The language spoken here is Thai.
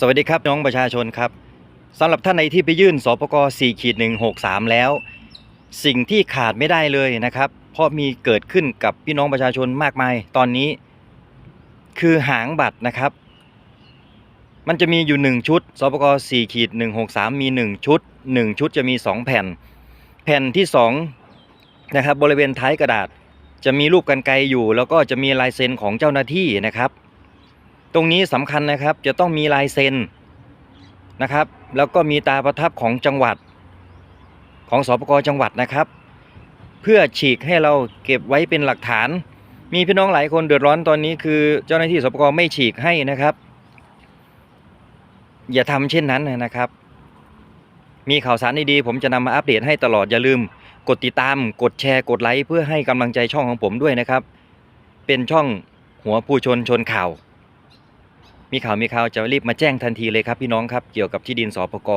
สวัสดีครับน้องประชาชนครับสำหรับท่านในที่ไปยื่นสปก4ขีด163 แล้ว สิ่งที่ขาดไม่ได้เลยนะครับ เพราะมีเกิดขึ้นกับพี่น้องประชาชนมากมายตอนนี้ คือหางบัตรนะครับ มันจะมีอยู่ 1 ชุดสปก4ขีด163 มี 1 ชุด 1 ชุดจะมี 2 แผ่น แผ่นที่2นะครับบริเวณท้ายกระดาษ จะมีรูปกันไกรอยู่ แล้วก็จะมีลายเซ็นของเจ้าหน้าที่นะครับ ตรงนี้สำคัญนะครับจะต้องมีลายเซ็นนะครับ แล้วก็มีตาประทับของจังหวัด ของสปกจังหวัดนะครับ เพื่อฉีกให้เราเก็บไว้เป็นหลักฐาน มีพี่น้องหลายคนเดือดร้อนตอนนี้คือ เจ้าหน้าที่สปกไม่ฉีกให้นะครับ อย่าทำเช่นนั้นนะครับ มีข่าวสารดีๆผมจะนำมาอัปเดตให้ตลอดอย่าลืม กดติดตาม กดแชร์ กดไลค์เพื่อให้กำลังใจช่องของผมด้วยนะครับ เป็นช่องหัวผู้ชนชนข่าว มีข่าวมีข่าวจะรีบมาแจ้งทันทีเลยครับพี่น้องครับเกี่ยวกับที่ดินสปก